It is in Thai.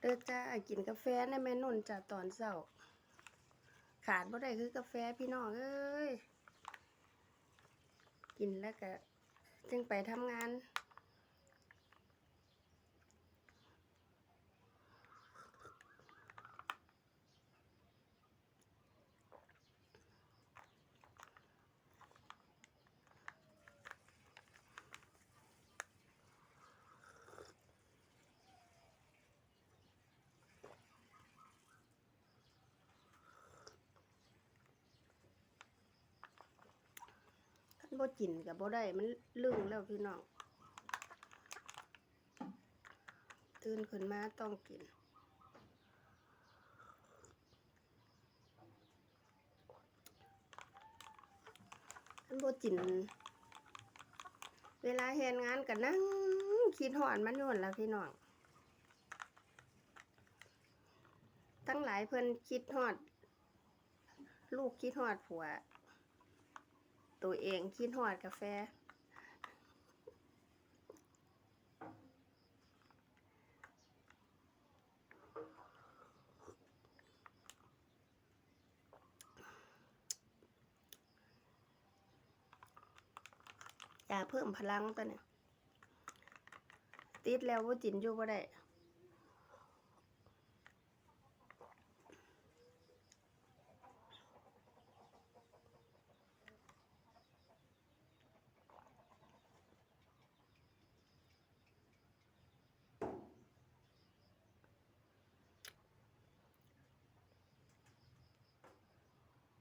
เด้อจ้ากินกาแฟในแม่นุ่นจ้าตอนเช้าขาดบ่ได้คือกาแฟพี่น้องเอ้ยกินแล้วก็จึงไปทำงาน บ่กินก็บ่ได้มันลึงแล้วพี่น้องตื่นขึ้นมาต้องกินคันบ่กิน เวลาเฮ็ดงานก็นั่งคิดฮอดมันอยู่นั่นล่ะพี่น้องทั้งหลายเพิ่นคิดฮอด ลูกคิดฮอดผัว ตัวเองคิดฮอดกาแฟ อยาเพิ่มพลังตัวเนี่ยติดแล้วว่าจินอยู่บ่ได้